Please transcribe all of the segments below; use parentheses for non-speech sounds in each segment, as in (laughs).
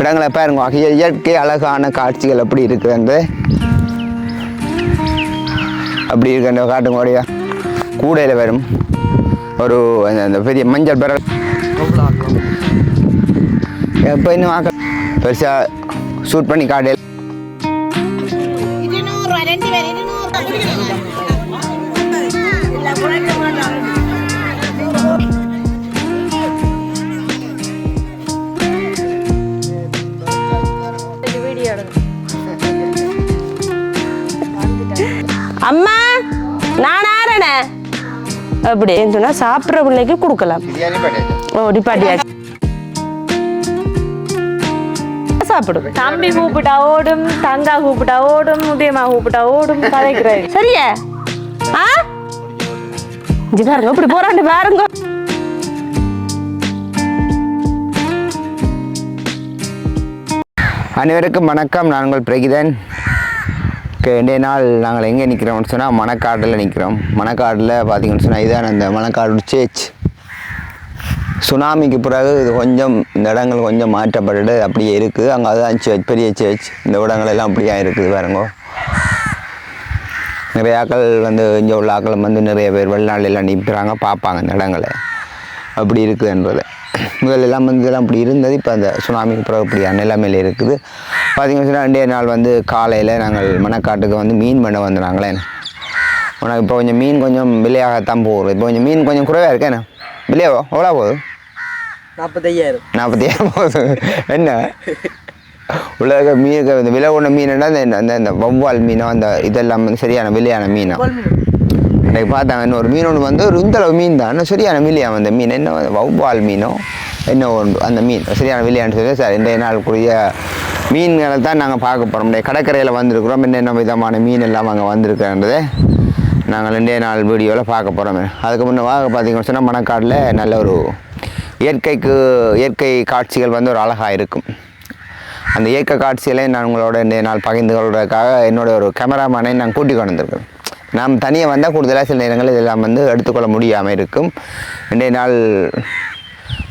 இடங்களை பாருங்க. இயற்கை அழகான காட்சிகள் எப்படி இருக்கிறது அப்படி இருக்கின்ற காட்டுங்க கூடையில் வரும். ஒரு அந்த பெரிய மஞ்சள் பெற எப்போ இன்னும் ஆக்க பெருசாக ஷூட் பண்ணி காட்டு அம்மா நான் ஆறனே. அப்படி. சொன்னா சாப்பிட்ற பிள்ளைக்கு கொடுக்கலாம். ஓ டிப்பாட்டியாச்சு சாப்பிடும் தம்பி கூப்பிட்டா ஓடும் தங்கா கூப்பிட்டா ஓடும் உதயமா கூப்பிட்டா ஓடும் கதைக்கிறாரு. (laughs) சரியா? ஆ? இங்க பாருங்க இப்படி போறாண்டு பாருங்க. அனைவருக்கும் வணக்கம். நான் உங்கள் பிரகிதன். இன்றைய நாள் நாங்கள் எங்கே நிற்கிறோம்னு சொன்னால் மணக்காடில் நிற்கிறோம். மணக்காடில் பார்த்தீங்கன்னு சொன்னால் இதான் அந்த மணக்காடு சேச் சுனாமிக்கு பிறகு இது கொஞ்சம் இந்த இடங்கள் கொஞ்சம் மாற்றப்பட்டு அப்படியே இருக்குது. அங்கே அதுதான் சேச் பெரிய சேச் இந்த இடங்கள் எல்லாம் அப்படியே இருக்குது பாருங்க. நிறைய ஆக்கள் வந்து இங்கே உள்ள ஆக்கள் வந்து நிறைய பேர் வெளிநாடுலாம் நிற்கிறாங்க பார்ப்பாங்க இந்த இடங்களை. அப்படி இருக்குதுன்றது முதல்ல எல்லாம் வந்து இதெல்லாம் அப்படி இருந்தது இப்போ அந்த சுனாமிக்கு பிறகு இப்படியான நிலைமையில் இருக்குது பார்த்தீங்கன்னா சொன்னா ரெண்டே நாள் வந்து காலையில் நாங்கள் மணக்காட்டுக்கு வந்து மீன் பண்ண வந்துடுறாங்களே உனக்கு இப்போ கொஞ்சம் மீன் கொஞ்சம் விலையாகத்தான் போகுது இப்போ கொஞ்சம் மீன் கொஞ்சம் குறைவாக இருக்கேண்ணே விலையாவோ எவ்வளோ போகுது நாற்பத்தையாயிரம் நாற்பத்தியாயிரம் போகுது என்ன உலக மீனுக்கு இந்த விலை கொண்ட மீனுன்னா அந்த அந்த அந்த வவ்வால் மீனோ அந்த இதெல்லாம் வந்து சரியான விலையான மீனோ அன்றைக்கு பார்த்தாங்க. இன்னொரு மீன் ஒன்று வந்து ஒரு இந்தளவு மீன் தான் இன்னும் சரியான விலையா அந்த மீன்? என்ன வந்து மீனோ? என்ன ஒன்று அந்த மீன்? சரியான விலையான்னு சொல்லி சார் இன்றைய நாளுக்குரிய மீன்களை தான் நாங்கள் பார்க்க போகிறோம் இன்றைய கடற்கரையில் வந்திருக்கிறோம். என்னென்ன விதமான மீன் எல்லாம் அங்கே வந்திருக்கிறன்றதை நாங்கள் இன்றைய நாள் வீடியோவில் பார்க்க போகிறோம் அதுக்கு முன்னதாக பார்த்தீங்கன்னு சொன்னால் மணக்காடில் நல்ல ஒரு இயற்கைக்கு இயற்கை காட்சிகள் வந்து ஒரு அழகாக இருக்கும். அந்த இயற்கை காட்சிகளை நான் உங்களோட இன்றைய நாள் பகிர்ந்து கொள்வதற்காக என்னோட ஒரு கேமராமேனை நான் கூட்டிக் கொண்டிருக்கிறேன் நாம் தனியாக வந்தால் கூடுதலாக சில நேரங்கள் இதெல்லாம் வந்து எடுத்துக்கொள்ள முடியாமல் இருக்கும். இன்றைய நாள்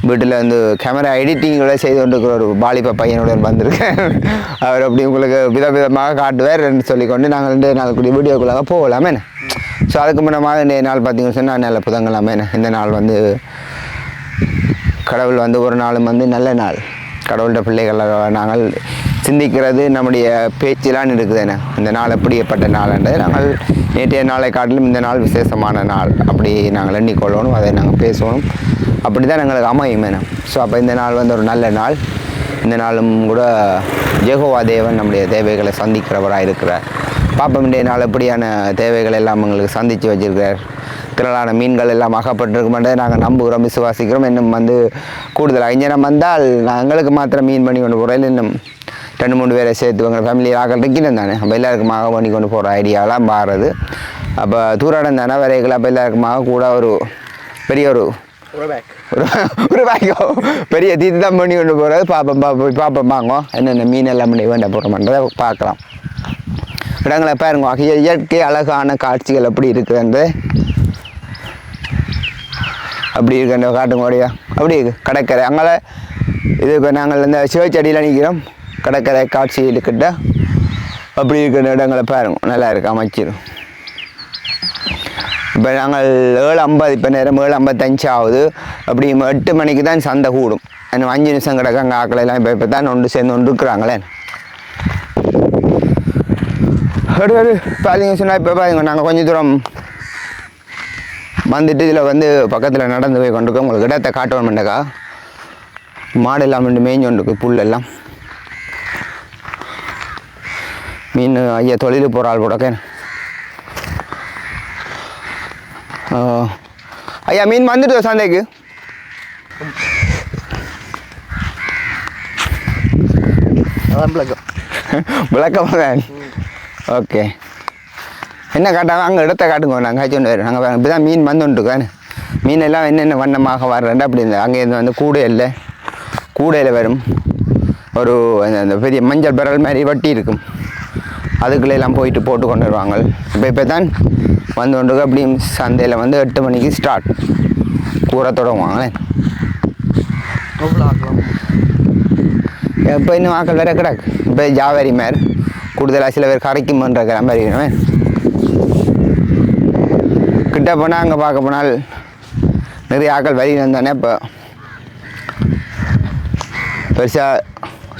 வீட்டில் வந்து கேமரா எடிட்டிங்கோட செய்து கொண்டிருக்கிற ஒரு பாலிப பையனுடன் வந்திருக்கேன் அவர் அப்படி உங்களுக்கு விதவிதமாக காட்டுவார் சொல்லிக்கொண்டு நாங்கள் ரெண்டு நாள் வீடியோக்குள்ளாக போகலாமே ஸோ அதுக்கு முன்னமாக இன்றைய நாள் பார்த்தீங்கன்னு சொன்னால் நல்ல புதங்கலாமே இந்த நாள் வந்து கடவுள் வந்து ஒரு நாளும் வந்து நல்ல நாள். கடவுள்கிட்ட பிள்ளைகளை நாங்கள் சிந்திக்கிறது நம்முடைய பேச்சிலான் இருக்குதுன்னு. இந்த நாள் எப்படிப்பட்ட நாள்ன்றது நாங்கள் நேற்றைய நாளை காட்டிலும் இந்த நாள் விசேஷமான நாள். அப்படி நாங்கள் எண்ணிக்கொள்ளணும் அதை நாங்கள் பேசணும். அப்படி தான் எங்களுக்கு அமையும் என்ன ஸோ அப்போ இந்த நாள் வந்து ஒரு நல்ல நாள். இந்த நாளும் கூட ஜெகோவா தேவன் நம்முடைய தேவைகளை சந்திக்கிறவராக இருக்கிறார் பாப்பம் இன்றைய நாள் எப்படியான தேவைகள் எல்லாம் எங்களுக்கு சந்தித்து வச்சிருக்கிறார்? திரளான மீன்கள் எல்லாம் அகப்பட்டிருக்குமென்றதை நாங்கள் நம்புகிறோம் விசுவாசிக்கிறோம். இன்னும் வந்து கூடுதல் ஐஞ்சனம் வந்தால் நான் எங்களுக்கு மாத்திரம் மீன் பண்ணி கொண்டு போகிறேன் இன்னும் ரெண்டு மூணு பேரை சேர்த்து உங்கள் ஃபேமிலி ஆக்கள் இருக்கணும் தானே. அப்போ எல்லாருக்குமாக பண்ணி கொண்டு போகிற ஐடியாலாம் மாறுறது அப்போ தூராடம் தானே வரைகள் அப்போ எல்லாருக்குமாக கூட ஒரு பெரிய ஒரு ஒரு வாங்கோ பெரிய தீர்த்தம் பண்ணி கொண்டு போகிறது பார்ப்போம் பார்ப்போம் பார்ப்போம் வாங்கோ. என்னென்ன மீன் எல்லாம் பண்ணி வேண்ட போகிறோம்ன்றதை பார்க்கலாம். இடங்களை பாருங்க. இய- இயற்கை அழகான காட்சிகள் எப்படி இருக்குதுன்றது அப்படி இருக்கின்ற காட்டுங்க ஓடியா அப்படி இருக்கு கடற்கரை. அங்கே இது இப்போ நாங்கள் இந்த சிவச்செடியில் நிற்கிறோம் கடற்கரை காட்சி கிட்ட அப்படி இருக்கிற இடங்களை பாருங்க. நல்லா இருக்கு அமைச்சிடும் இப்போ நாங்கள் ஏழு ஐம்பது இப்போ நேரம் ஏழு ஐம்பத்தஞ்சு ஆகுது. அப்படி எட்டு மணிக்கு தான் சந்தை கூடும். இன்னும் அஞ்சு நிமிஷம் கிடக்க அங்கே ஆக்களை எல்லாம் இப்போ இப்போ தான் ஒன்று சேர்ந்து ஒன்று இருக்கிறாங்களே. அடுத்து பார்த்தீங்க சொன்னால் இப்போ பாருங்க நாங்கள் கொஞ்சம் தூரம் வந்துட்டு இதில் வந்து பக்கத்தில் நடந்து போய் கொண்டிருக்கோம். உங்களுக்கு இடத்தை காட்டணுமெண்டக்கா மாடு எல்லாம் ரெண்டு மேய்ஞ்சு கொண்டிருக்கு புல் எல்லாம் மீன் ஐயா தொழில் போகிற ஆள் போடக்க ஐயா மீன் வந்துட்டு சந்தைக்கு? விளக்கம். (laughs) விளக்கமாக ஓகே. என்ன காட்டாங்க அங்கே இடத்த காட்டுங்க. நாங்கள் கொண்டு வரோம் நாங்கள் இப்போ தான் மீன் வந்துட்டுருக்கேன் மீன் எல்லாம் என்னென்ன வண்ணமாக வர்றேன் அப்படி இந்த அங்கேருந்து வந்து கூடையில் கூடையில் வரும். ஒரு அந்த அந்த பெரிய மஞ்சள் பரல் மாதிரி வட்டி இருக்கும். அதுக்குள்ள எல்லாம் போயிட்டு போட்டு கொண்டு வருவாங்க. இப்போ இப்போ தான் வந்து கொண்டு அப்படியும் சந்தையில் வந்து எட்டு மணிக்கு ஸ்டார்ட் கூற தொடங்குவாங்களே இப்போ இன்னும் ஆக்கள் வேற கிடக்கு. இப்போ ஜாவாரி மாதிரி. கூடுதலாக சில பேர் கரைக்கும் பண்ணுற மாதிரி. கிட்ட போனால் அங்கே பார்க்க போனால் நிறைய ஆக்கள் வரி இருந்தானே இப்போ பெருசாக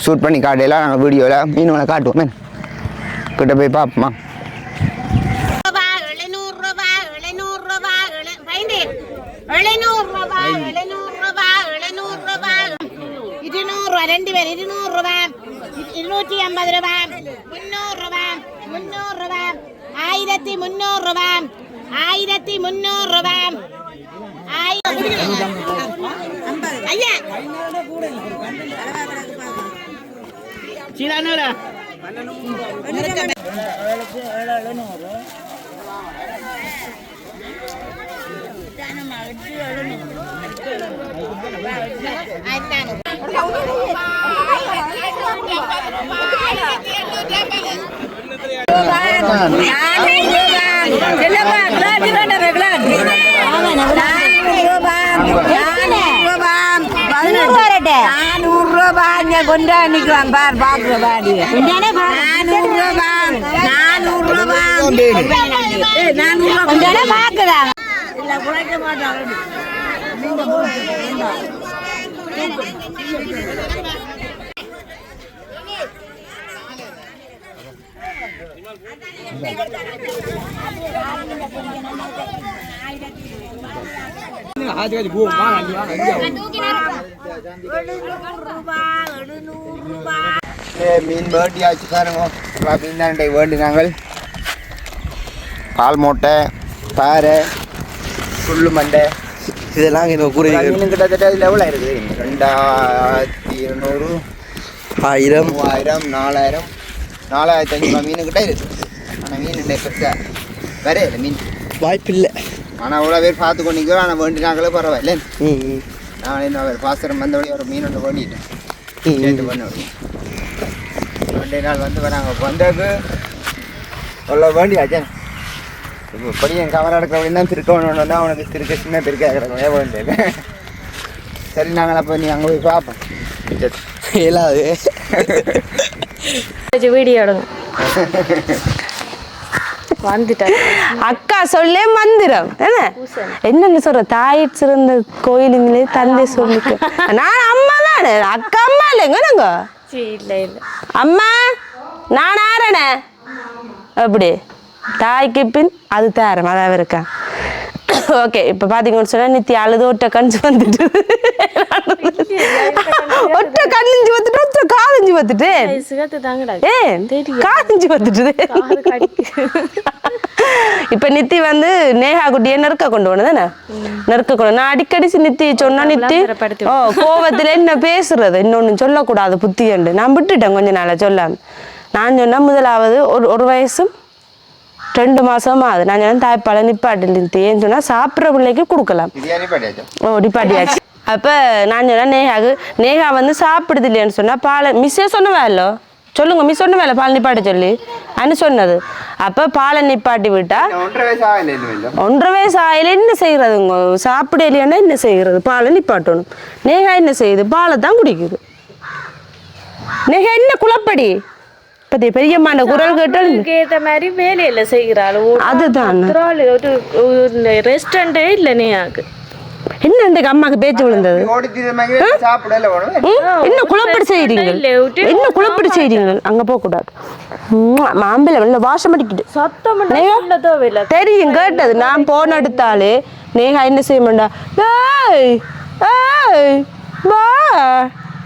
ஷூட் பண்ணி காட்டையெல்லாம் நாங்கள் வீடியோவில் மீன்களை காட்டுவோமே கிட்ட போய் பார்ப்போமா ரூபாய் எழுநூறு ரூபாய் எழுநூறு ரூபாய் எழு- பயந்து. எழுநூறு ரூபாய் ரூபாய் ரூபாய் ரூபாய் ரெண்டு பேர் இருநூறு ரூபாய் இருநூற்றி ஐம்பது ரூபாய் முந்நூறு ரூபாய் முந்நூறு ரூபாய் ஆயிரத்தி முந்நூறு ரூபாய் ஆயிரத்தி முந்நூறு ரூபாய். ஐயா. ரூபாய் கொண்டா நிக்கலாம் பார் பாக்குற பாடி நானூறு ரூபாய் நானூறு நானூறு பாக்குறாங்க இல்ல குறைக்க மாட்டாங்க மீன் வேட்டியாச்சு பாருங்க மீன் தான் வேண்டு நாங்கள் பால் மூட்டை பாறை புல்லு மண்டை இதெல்லாம் இந்த கூரை மீன் கிட்டத்தட்ட லெவல் எவ்வளோ ரெண்டாயிரத்தி இருநூறு ஆயிரம் மூவாயிரம் நாலாயிரம் நாலாயிரத்தி அஞ்சூறு மீன் கிட்ட இருக்குது இல்லை பெருசாக வேற இல்லை மீன். வாய்ப்பில்லை. ஆனால் அவ்வளோ பேர் பார்த்து கொண்டிருக்கிறோம் ஆனால் வேண்டினாங்களே பரவாயில்ல நான் என்ன ஒரு பாசரம் வந்தபடி ஒரு மீன் ஒன்று வேண்டிட்டேன். சேர்த்து பண்ண ரெண்டு நாள் வந்து வராங்க. வந்தது அவ்வளோ வேண்டியாச்சே. இப்போ படியன் கவரை எடுக்கிற அப்படின்னா தான் அவனுக்கு திருக்க சின்ன திருக்க கிடக்கும் வேண்டியது? சரி நாங்கள் அப்போ நீ அங்கே போய் பார்ப்போம். இயலாது. வீடியோ எடுங்க. (laughs) அக்கா சொல்லே மந்திரம். என்ன? என்னன்னு சொல்ற? தாய் சிறந்த கோயிலுங்களே தந்தை சொல்லிக்க. நான் அம்மா தானே? அக்கா அம்மா இல்லைங்க நாங்க? அம்மா நான் ஆறனே அப்படி. தாய்க்கு பின் அது தாரம் அதான் இருக்கா? ஓகே இப்போ பார்த்தீங்கன்னு சொன்னா நித்தி அழுது ஒற்றை கஞ்சி வந்துட்டு ஒற்றை கண்ணிஞ்சு வந்துட்டு ஒற்றை காலஞ்சி வந்துட்டு ஏ காலஞ்சி வந்துட்டு இப்ப நித்தி வந்து நேஹா குட்டியை நெருக்க கொண்டு போனதானே நெருக்க கொண்டு நான் அடிக்கடி நித்தி சொன்னா நித்தி ஓ கோவத்துல என்ன பேசுறது? இன்னொன்னு சொல்லக்கூடாது புத்தியண்டு நான் விட்டுட்டேன் கொஞ்ச நாளா சொல்லாம. நான் சொன்னா முதலாவது ஒரு ஒரு வயசும் ரெண்டு மாசமா ஆகுது நான் சொன்னேன் தாய்ப்பாலை நிப்பாட்டில் நிறுத்தி. ஏன்னு சொன்னா சாப்பிட்ற பிள்ளைக்கு கொடுக்கலாம். ஓ நிப்பாட்டியாச்சு. அப்ப நான் சொன்னேன் நேஹாக்கு நேஹா வந்து சாப்பிடுது இல்லையான்னு சொன்னா பாலை மிஸ்ஸே சொன்னவா இல்லோ? சொல்லுங்க மிஸ் சொன்ன வேலை பால் நிப்பாட்ட சொல்லி. அனு சொன்னது. அப்ப பாலை நிப்பாட்டி விட்டா? ஒன்றரை வயசு ஆயில என்ன செய்யறதுங்க சாப்பிட இல்லையாண்டா என்ன செய்யறது பாலை நிப்பாட்டணும். நேகா என்ன செய்யுது? பாலை தான் குடிக்குது. நேகா என்ன குழப்படி? பத்தி பெரியம்மாண்ட குரல் கேட்டால் ஏத்த மாதிரி வேலையில செய்கிறாள். அதுதான். ஒரு ரெஸ்டாரண்டே இல்ல நீயாக்கு என்ன இந்த அம்மாக்கு பேச்சு விழுந்தது? என்ன குழப்படி விட்டு என்ன குழப்படி செய்றீங்க? அங்க போக கூடாது மாம்பிளம் இல்ல வாசம் அடிக்குது சத்தம் தெரியும் கேட்டது. நான் போன் எடுத்தாலே நேகா என்ன செய்ய மாட்டா டேய் ஏய் வா.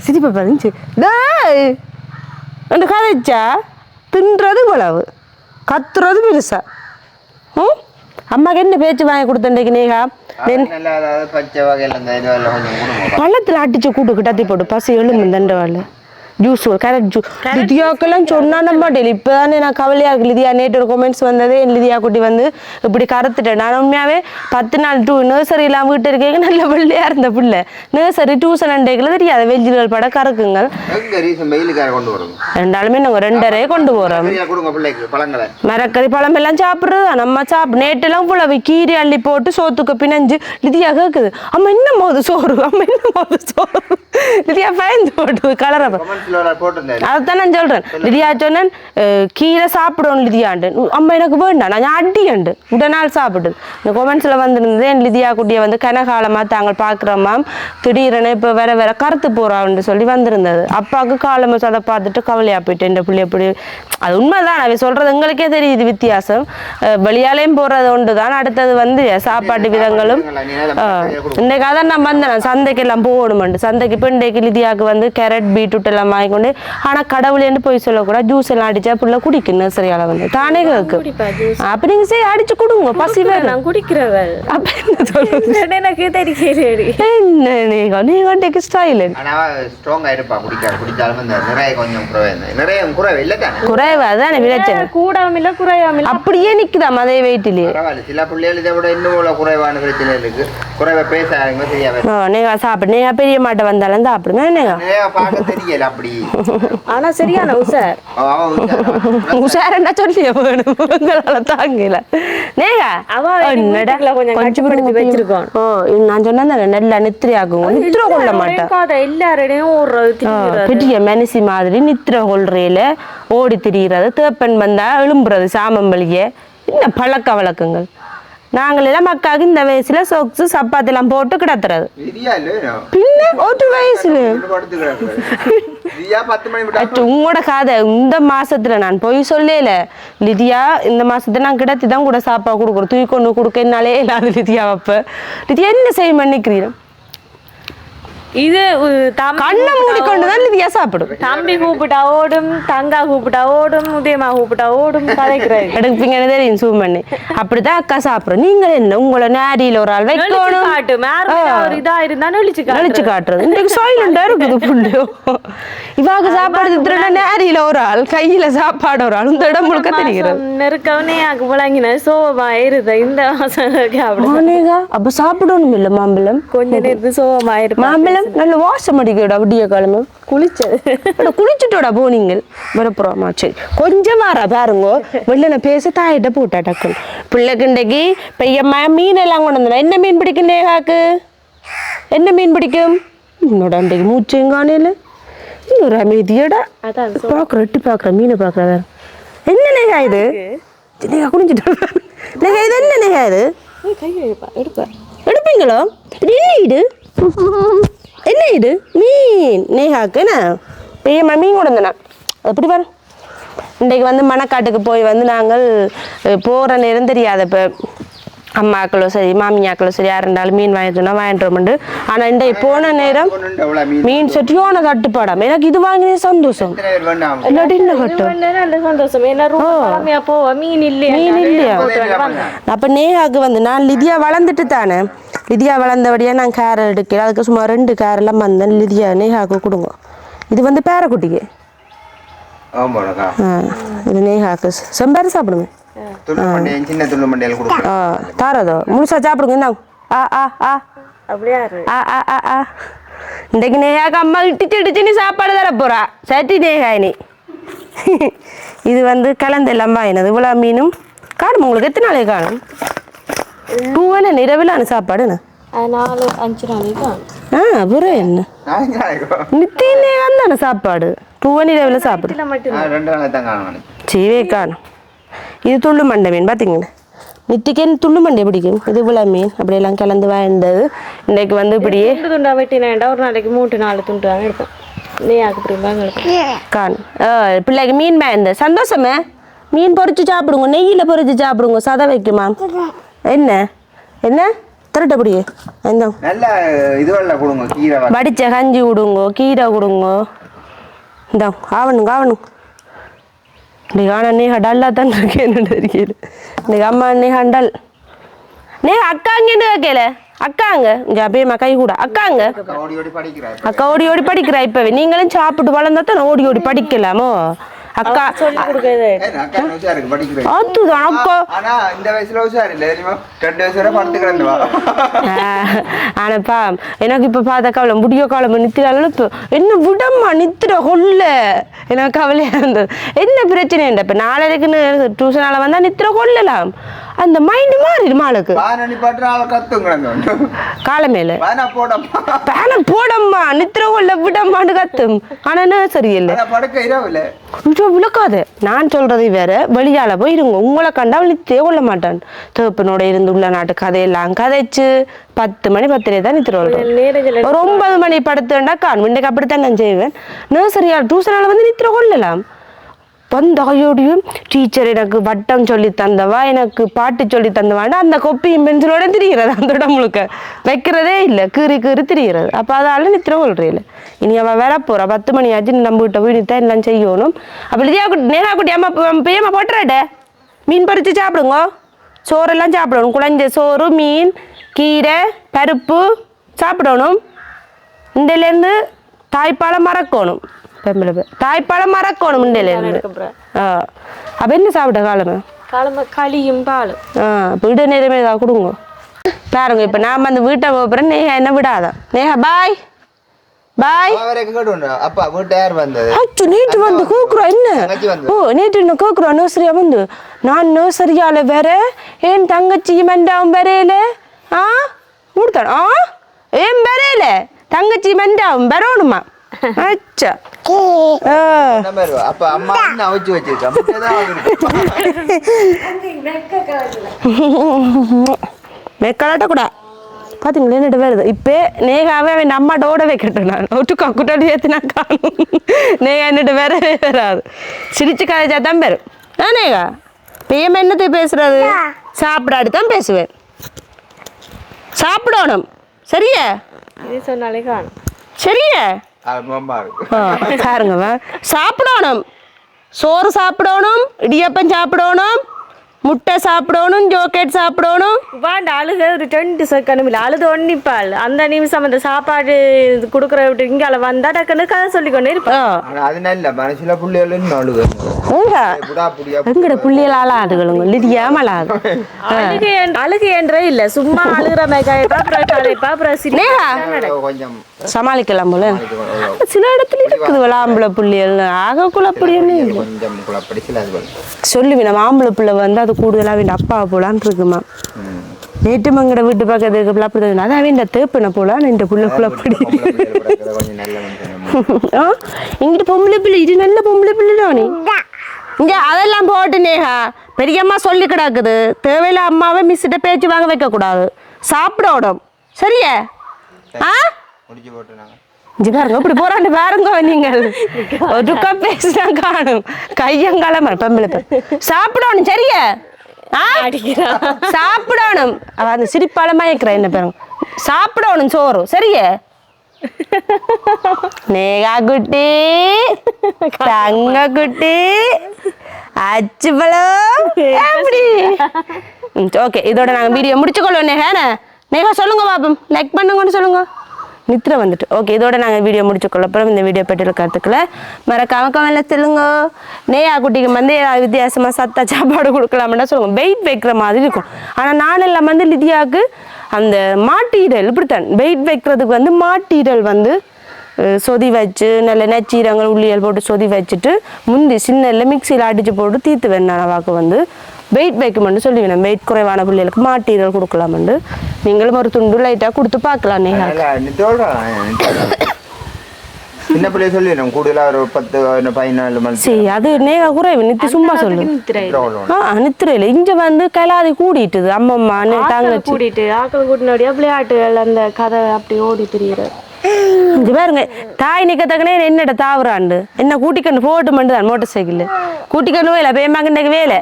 சிரிப்பை பதிஞ்சு டேய் அந்த கதைச்சா தின்றது குழவு கத்துறது பெருசா. ம் அம்மாக்கு என்ன பேச்சு வாங்கி கொடுத்தேன்டைக்கு நேகா? பள்ளத்தில் அடிச்சு கூட்டு கிட்டாத்தி போட்டு பசி எழும்பு தண்டவாள். ஜூஸ் கேரட் ஜூஸ் லிதியாக்கெல்லாம் சொன்னா நம்ப மாட்டேன் இப்போதானே நான் கவலையா இருக்கு. லிதியா நேற்று ஒரு கொமெண்ட்ஸ் வந்ததே. என் லிதியா குட்டி வந்து இப்படி கருத்துட்டேன். நான் உண்மையாவே பத்து நாள் டூ நர்சரிலாம் வீட்டு இருக்கேங்க. நல்ல வெள்ளையா இருந்த பிள்ளை. நர்சரி டியூஷன் அண்டைக்குள்ள தெரியாது வெஜ்ஜுகள் பட வரும்? ரெண்டாலுமே நாங்கள் ரெண்டரை கொண்டு பழங்களை. மரக்கறி பழம் எல்லாம் சாப்பிட்றது நம்ம சாப்பிடு நேற்றெல்லாம் புலவை கீரி அள்ளி போட்டு சோத்துக்கு பிணைஞ்சு லிதியா கேட்குது அம்மா என்ன போது சோறு? அம்மா என்ன போது சோறு? லிதியா பயந்து போட்டுது கலரப்ப அதைத்தான் நான் சொல்றேன் லிதியா சொன்னேன் கீரை சாப்பிடணும் லிதியாண்டு அம்மா எனக்கு வேண்டாம் நான் அடியண்டு உடனால் சாப்பிடுது இந்த கொமெண்ட்ஸ்ல வந்திருந்தது என் லிதியா குட்டியை வந்து கனகாலமா தாங்கள் பார்க்குறோமாம் திடீரென இப்போ வேற வேற கருத்து போறான்னு சொல்லி வந்திருந்தது அப்பாவுக்கு காலமா அதை பார்த்துட்டு கவலையா போயிட்டு இந்த பிள்ளை எப்படி அது உண்மைதான் அவ சொல்றது எங்களுக்கே தெரியுது வித்தியாசம் வெளியாலையும் போறது ஒன்று தான் அடுத்தது வந்து சாப்பாட்டு விதங்களும் அஹ், இன்றைக்கு அதான் நான் வந்தேன் சந்தைக்கு எல்லாம் போகணுமெண்டு சந்தைக்கு இப்போ இன்றைக்கு லிதியாவுக்கு வந்து கேரட் பீட்ரூட் எல்லாம் வாங்கிக்கொண்டு ஆனால் கடவுளேன்னு போய் சொல்லக்கூடாது ஜூஸ் எல்லாம் அடிச்சா புள்ள குடிக்கும் நர்சரியால வந்து தானே கேட்கும் அப்போ நீங்க சரி அடிச்சு கொடுங்க பசி நான் குடிக்கிறவள் அப்ப என்ன சொல்லுங்க எனக்கு தெரிகிறேடி என்ன நீங்க நீங்க இன்றைக்கு ஸ்டைல் ஆனா ஸ்ட்ராங்கா இருப்பா குடிக்க குடிச்சாலும் இந்த நிறைய கொஞ்சம் குறைவு நிறைய குறைவு இல்லை தானே குறைவு அதானே பிரச்சனை கூடாம இல்ல குறையாம இல்ல அப்படியே நிக்குதாம் அதே பரவாயில்ல சில பிள்ளைகள் இதை விட இன்னும் குறைவான பிரச்சனை இருக்கு குறைவை பேச யாருங்க தெரியாம ஆ, நீங்க சாப்பிடு நீங்க பெரிய மாட்டை வந்தாலும் சாப்பிடுங்க பார்க்க தெரியல அப்படி? ஆனா சரியான அவன் உஷாரா. (laughs) உஷாரண்டா சொல்லிய வேணும்? உங்களால தாங்கல. நேகா கொஞ்சம் வச்சிருக்கோம். ஓ நான் சொன்னேன் நல்லா நித்திரை ஆகும் நித்திரை கொள்ள மாட்டேன் எல்லாரோடையும் திரிகிறது. பெரிய மனசி மாதிரி நித்திரை கொள்றையில ஓடி திரிகிறது தேப்பன் வந்தா எழும்புறது சாமம்பளிய இந்த பழக்க வழக்கங்கள்? நாங்கள் எல்லாம் மக்காவுக்கு இந்த வயசுல சொக்ஸு சப்பாத்திலாம் போட்டு கிடத்துறது? பின்ன ஒரு வயசுல. உங்களோட கதை இந்த மாசத்துல நான் போய் சொல்லல. லிதியா இந்த மாசத்துல நான் கிடத்தி தான் கூட சாப்பாடு கொடுக்குறோம் தூக்கி கொண்டு கொடுக்க என்னாலே இல்லாத லிதியா அப்ப. லிதியா என்ன செய்ய மன்னிக்கிறீங்க இது கண்ணை மூடிக்கொண்டு தான் லிதியா சாப்பிடும். தம்பி கூப்பிட்டா ஓடும் தங்கா கூப்பிட்டா ஓடும் உதயமா கூப்பிட்டா ஓடும் கதைக்கிறாரு (laughs) எடுப்பீங்கன்னு தெரியும் zoom பண்ணி. அப்படிதான் அக்கா சாப்பிடுறோம் நீங்க என்ன உங்களை நேரியில ஒரு ஆள் வைக்கணும். ஒரு இதா இருந்தா நெளிச்சு நடிச்சு காட்டுறது. இன்றைக்கு சைலண்டா இருக்குது புள்ளோ இவாக்கு சாப்பாடு திட்டுறா நேரியில ஒரு ஆள் கையில சாப்பாடு ஒரு ஆள். இந்த இடம் முழுக்க தெரிகிறது. நெருக்கவனே எனக்கு விளங்கின சோகமா இருது இந்த மாசம் அப்ப சாப்பிடணும் இல்ல மாம்பழம் கொஞ்ச நேரத்து இருப்பேன் மாம்பழம் நல்ல வாசம் அடிக்கடா விடிய காலமும் குளிச்சது குளிச்சுட்டோடா போனீங்க வரப்புறமா சரி. கொஞ்சம் வாரா பாருங்க. வெளில பேச தாயிட்ட போட்டா டக்குன்னு. பிள்ளைக்கு இன்றைக்கு பெய்யம்மா மீன் எல்லாம் கொண்டு வந்தா என்ன மீன் பிடிக்கும் நேகாக்கு? என்ன மீன் பிடிக்கும்? என்னோட அன்றைக்கு மூச்சையும் காணையில இன்னொரு அமைதியடா. பார்க்குற எட்டி பார்க்குற மீனை பார்க்குற என்ன நேகா இது? நேகா குளிச்சுட்டு நேகா இது என்ன நேகா இது? எடுப்பீங்களோ? இது? என்ன இது? மீன். நேஹாக்கு என்ன? பெரியம்மா மீன் கொண்டு வந்தேன்? எப்படி வர இன்றைக்கு வந்து மணக்காட்டுக்கு போய் வந்து நாங்கள் போகிற நேரம் தெரியாது இப்போ. அம்மாக்களோ சரி மாமியாக்களோ சரி யார் இருந்தாலும் மீன் வாங்கிட்டோம்னா வாங்கிட்டு ஆனால் இன்றைக்கு போன நேரம் மீன் சொட்டியோன தட்டுப்பாடாம எனக்கு இது வாங்கினே சந்தோஷம். இல்லாட்டி என்ன கட்டும்? சந்தோஷம். மீன் இல்லையா? மீன் இல்லையா? அப்போ நேஹாக்கு வந்து நான் லிதியா வளர்ந்துட்டு தானே? லிதியா வளர்ந்தபடியா நான் கேர் எடுக்கிறேன் அதுக்கு சும்மா ரெண்டு கேரெல்லாம் வந்தேன். லிதியா நேஹாக்கு கொடுங்க. இது வந்து பேரக்குட்டிக்கு. ஆ இது நேஹாக்கு. செம்பாரு சாப்பிடுங்க. துண்டு மண்டையன் சின்ன துண்டு மண்டையில் கொடுக்குறேன் தாரதோ. முழுசா சாப்பிடுங்க இந்தாங்க. ஆ ஆ ஆ. அப்படியா. ஆ ஆ ஆ ஆ. இன்றைக்கு நேஹாக்கு அம்மா இடிச்சு நீ சாப்பாடு தர போறா. சட்டி நேஹா நீ இது வந்து கலந்து எல்லாம் வாங்கினது இவ்வளோ மீனும். காணும் உங்களுக்கு எத்தனை நாளைக்கு காணும்? பூவன நிறவிலான சாப்பாடுண்ணா அது நாலு அஞ்சு நாளைக்கு தான் ஆ அப்புறம் என்ன? நாளைக்கு நாளைக்கு நித்திய நேரம் தானே சாப்பாடு? பூவ நிறவில் சாப்பிடு. சீவே காணும். இது துள்ளு மண்டை மீன் பார்த்தீங்களா நித்திக்கு துள்ளு மண்டை பிடிக்கும். இது இவ்வளோ மீன். அப்படியெல்லாம் கலந்து வாழ்ந்தது. இன்னைக்கு வந்து இப்படியே துண்டு வெட்டினேன்டா. ஒரு நாளைக்கு மூட்டு நாலு துண்டு தான் எடுப்பேன் நீ ஆக்கு பிடிப்பாங்க எடுப்பேன் காணும் ஆ, பிள்ளைக்கு மீன் பயந்த சந்தோஷமே? மீன் பொரிச்சு சாப்பிடுங்க. நெய்யில் பொரிச்சு சாப்பிடுங்க. சதை வைக்குமா? என்ன? என்ன? கொடுங்க கீரை வகை. வடிச்ச கஞ்சி விடுங்கோ கீரை கொடுங்கோ. இந்த ஆவணுங்க ஆவணுங்க. இன்னைக்கு நீ டல்லாக தான் இருக்கேன்னு தெரியல இன்னைக்கு அம்மா நீ டல் நீ அக்கா அங்கேன்னு கேட்கல அக்காங்க இங்கே அப்படியே கை கூட அக்காங்க அக்கா ஓடி ஓடி படிக்கிறார் அக்கா ஓடி ஓடி படிக்கிறா இப்பவே நீங்களும் சாப்பிட்டு வளர்ந்தா தான் ஓடி ஓடி படிக்கலாமோ அக்கா அதுதான் ஆனா இந்த வயசுல உஷார் இல்ல. தெரியுமா ரெண்டு வயசு வரை படுத்து கிடந்துவா ஆனாப்பா எனக்கு இப்ப பார்த்த கவலை முடிய காலம் நித்திராலும் என்ன விடம்மா நித்திர கொல்ல எனக்கு கவலையா இருந்தது. என்ன பிரச்சனை இல்லை இப்போ நாளைக்குன்னு டியூஷனால வந்தா நித்திர கொள்ளலாம் அந்த மைண்டு மாறிடும் ஆளுக்கு? பானி பட்டு ஆளை கத்துங்க காலை மேல. பானா போடப்பா பேன போடம்மா நித்திர கத்தும் ஆனா சரியில்லை? படுக்க இரவுல. ஐயோ, விளக்காத. நான் சொல்றது வேற வெளியால போய் இருங்க. உங்களை கண்டா நித்திரே கொள்ள மாட்டான். தேப்பனோட இருந்து உள்ள நாட்டு கதையெல்லாம் கதைச்சு பத்து மணி பத்திரே தான் நித்திர ஒரு ஒன்பது மணி படுத்துண்டா இன்றைக்கு அப்படித்தான் நான் செய்வேன். நர்சரியால் டியூஷனால வந்து நித்திர கொள்ளலாம். வந்தாயோடையும் டீச்சர் எனக்கு வட்டம் சொல்லி தந்தவா எனக்கு பாட்டு சொல்லி தந்தவான்னு அந்த கொப்பியும் பென்சிலோட திரிகிறது அந்த முழுக்க. வைக்கிறதே இல்லை கீறி கீறி திரிகிறது அப்போ அதால நித்திர கொள்றீல இனி அவள் வர போகிறா பத்து மணி ஆச்சு நம்பிக்கிட்ட போய் நித்தான் எல்லாம் செய்யணும். அப்போ லிதியா குட்டி நேரா குட்டி அம்மா பிரியம்மா போட்டுறாட்ட மீன் பறித்து சாப்பிடுங்க. சோறெல்லாம் சாப்பிடணும். குழஞ்ச சோறு மீன் கீரை பருப்பு சாப்பிடணும். இண்டையிலேருந்து தாய்ப்பாலை மறக்கணும். பெம்பளை பேர் தாய்ப்பாலை மறக்கணும் இண்டையிலேருந்து ஆ அப்போ என்ன சாப்பிட்ட காலமே காலம்ப களியும் பாலும் ஆ இட நேரமே ஏதாவது கொடுங்க பாருங்க இப்போ நான் அந்த வீட்டை போகிறேன் நேஹா என்ன விடாதான் நேஹா பாய் பாய் அப்பா வீட்டு யார் வந்தது அச்சு நேற்று வந்து கேட்குறோம் என்ன. ஓ நேற்று என்ன கேட்குறோம் நர்சரியா வந்து நான் நர்சரியால வேற என் தங்கச்சி மண்டாவும் வரையில ஆ கொடுத்தான் ஆ ஏன் வரையில தங்கச்சி மண்டாவும் வரணுமா வா? அப்ப அம்மா என்ன அவிச்சு வச்சிருக்கா முட்டைதான் அவருக்கு. வெக்கலாட்ட கூட பார்த்தீங்களா என்னட்டு வருது இப்போ நேகாவே அவன் அம்மாட்ட ஓட வைக்கட்டும் நான் ஒட்டுக்கா குட்டாடி ஏற்றினா காணும் நேகா என்னட்டு வரவே வராது சிரிச்சு கதைச்சா தான் ஆ நேகா பிஎம் என்னத்தை பேசுறது சாப்பிடாடி தான் பேசுவேன் சாப்பிடணும் சரியா இது சொன்னாலே காணும் சரியா பாருங்க சாப்பிடணும். சோறு சாப்பிடணும் இடியப்பம் சாப்பிடணும். முட்டை சாப்பிடணும் ஜோக்கெட் சாப்பிடணும். வாண்ட அழுக ஒரு ரெண்டு செகண்ட் இல்லை அழுது ஒன்னிப்பாள் அந்த நிமிஷம் அந்த சாப்பாடு கொடுக்குற விட்டு இங்கால வந்தா டக்குன்னு கதை சொல்லிக்கொண்டே இருப்பாள் ஆ. ஆனா அது நல்ல மனசுல புள்ளிகள் அழுகு எங்க? புடா புடியா எங்கட புள்ளியல் ஆளாதுகளுங்க லிதியா மலாது அழுகை அழுகை என்றே இல்ல. சும்மா அழுகிற மேக்காயப்பா அப்புறம் கலைப்பா அப்புறம் கொஞ்சம் சமாளிக்கலாம் போல. சில இடத்துல இருக்குது ஆம்பளை புள்ளியல். கொஞ்சம் குழப்படி சில அது வரும். சொல்லுவேன் நம்ம ஆம்பளை பிள்ளை வந்து அது கூடுதலா அவன் அப்பா போலான்னு இருக்குமா. நேற்று மங்கட வீட்டு பக்கத்துக்கு பிள்ளை அப்படி தான் அதான் அவன் தேப்பின போலான்னு இந்த புள்ள குழப்படி பொம்பளை பிள்ளைகள் பிறக்கிறது கொஞ்சம் நல்ல மனுஷன் ஆ? இங்கிட்டு பொம்பளை பிள்ளை இது நல்ல பொம்பளை பிள்ளை தானே இங்க அதெல்லாம் போட்டு நேஹா பெரியம்மா சொல்லி கிடக்குது. தேவையில்ல அம்மாவை மிஸ்கிட்ட பேச்சு வாங்க வைக்க கூடாது சாப்பிடணும் சரியா? ஆ? முடிச்சு போட்டு ஜிகார் எப்படி பாருங்க போறாண்டு பாருங்க நீங்கள். ஒருக்கா பேசினா காணும். கையங்காலம் பெம்பளை சாப்பிடணும் சரியா? சாப்பிடணும். அவ அந்த சிரிப்பாலமா இருக்கிற என்ன பாருங்க சாப்பிடணும் சோறு. சரியா? நேகா குட்டி தங்க குட்டி அச்சு பழம் எப்படி? ஓகே இதோட நாங்கள் வீடியோ முடிச்சுக்கொள்வோம் நேகா நேகா சொல்லுங்க பாப்போம் லைக் பண்ணுங்கன்னு சொல்லுங்க. நித்ர வந்துட்டு. ஓகே இதோட நாங்கள் வீடியோ முடிச்சுக்கொள்ள அப்புறம் இந்த வீடியோ பெட்டியில் கற்றுக்கல மறக்காம கமெண்ட்ல சொல்லுங்க. நேயா குட்டிக்கு வந்து வித்தியாசமாக சத்தா சாப்பாடு கொடுக்கலாம்டா சொல்லுங்க. வெயிட் வைக்கிற மாதிரி இருக்கும். ஆனால் நான் எல்லாம் வந்து லிதியாவுக்கு அந்த மாட்டீரல் இப்படித்தான். வெயிட் வைக்கிறதுக்கு வந்து மாட்டீரல் வந்து சொதி வச்சு நல்ல நச்சீரங்கள் உள்ளியல் போட்டு சொதி வச்சுட்டு முந்தி சின்ன மிக்சியில் அடித்து போட்டு தீர்த்து வேணும் வாக்கு வந்து வெயிட் வைக்கமெண்டு சொல்லி வேணும் வெயிட் குறைவான பிள்ளைகளுக்கு மாட்டீரல் கொடுக்கலாமெண்டு நீங்களும் ஒரு துண்டு லைட்டாக கொடுத்து பார்க்கலாம் சின்ன பிள்ளைய கூடுதலா ஒரு பத்து பதினாலு மணி சரி அது நேகா குறைவு நித்தி சும்மா சொல்லு. நித்திரையில். இங்க வந்து கைலாதி கூடிட்டுது அம்மம்மா ஆக்கள் கூட்டினோடைய விளையாட்டுகள் அந்த கதை அப்படி ஓடி திரியிறது. இங்க பாருங்க தாய் நிக்கத்தக்கனே என்னட தாவுறாண்டு? என்ன கூட்டிக்கண்டு போட்டு மட்டும் தான் மோட்டர் சைக்கிள் கூட்டிக்கண்டு வேலை? பேமாங்க வேலை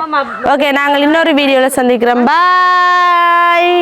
ஓகே நாங்கள் இன்னொரு வீடியோல சந்திக்கிறோம். பாய்